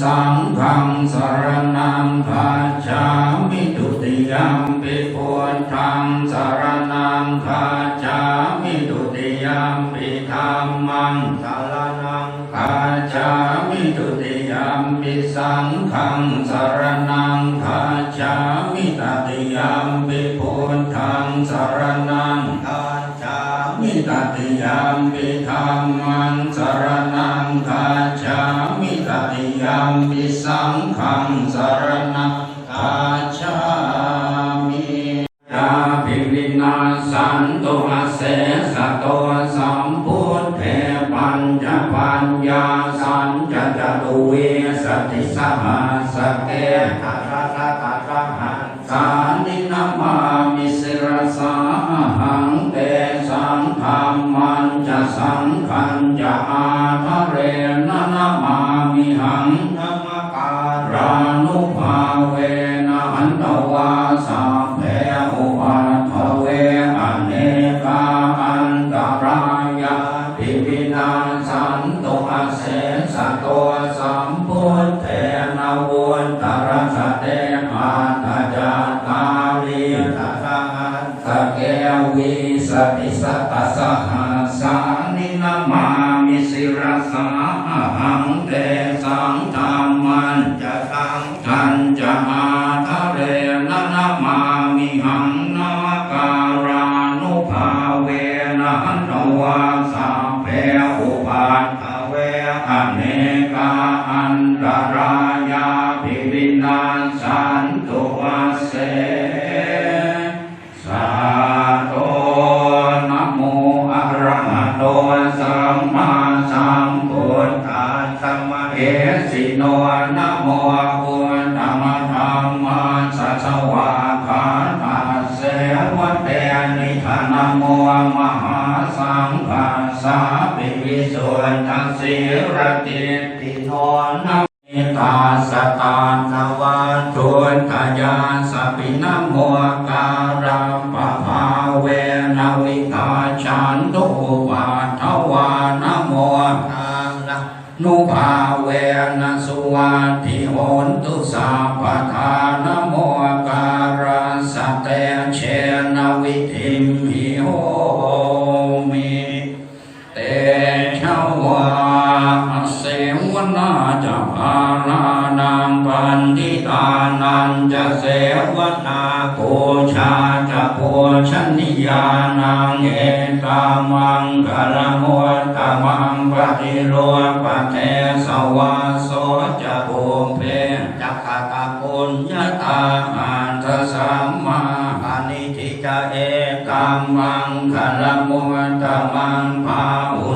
สังฆสรณังพัจามิทุติยมปิพุทธังสารนังคาจามิทุติยมปิธัมมังสารนังคาจามิทุติยมปิสังฆังสารนังคาจามิตติยมปิพุทธังสารนังคาจามิตติยมปิธัมมังสารนังคาจาม มิสังฆังสารนังคาจามิยาภิวินาสันตุอาเสสะโตสัมพุทเทปัญจปัญญาสัญจจตุเวสติสหัสเกตระตะตะระหันสานินามามิสิรสาหังเตสังธรรมันจะสังขันจะอาทะเรนะนามามิหัง มพุทเทนะวุนตระสะเตมาตจาตาลีทัสหันสเกวิสติสตัสหาสานินามามิสิรสาหังเตสังธรรมันจะสังขันจะอาทะเรนะนามามิหังนามการานุภาเวนะหันวาสาเพอุปัฏฐเวอเน กาอันตรายาภิวินาสันตุวาเสสาธุนะโมอะระหะโตสัมมาสัมพุทธัสสะมะเอสิโนนะ สาปิวิสุทธัสสิรติติโนนะิตาสตานนวาทุนทยาสปินโมการัมปภาเวนวิกาชันตุปาทวานโมตังนะนุภาเวนสุวัติโหนตุสัพพทานโมการัสเตเชนวิธิมหิโห นาจะภารานังปันทิตานันจะเสวนาปูชาจะปูชนิยานังเอตามังกลมุตตมังปฏิโลปะเทสวาโสจะภูเพจักขตาปุญญาตาอันทสัมมาปานิทิจะเอกัมมังกลมุตตมังภาอุ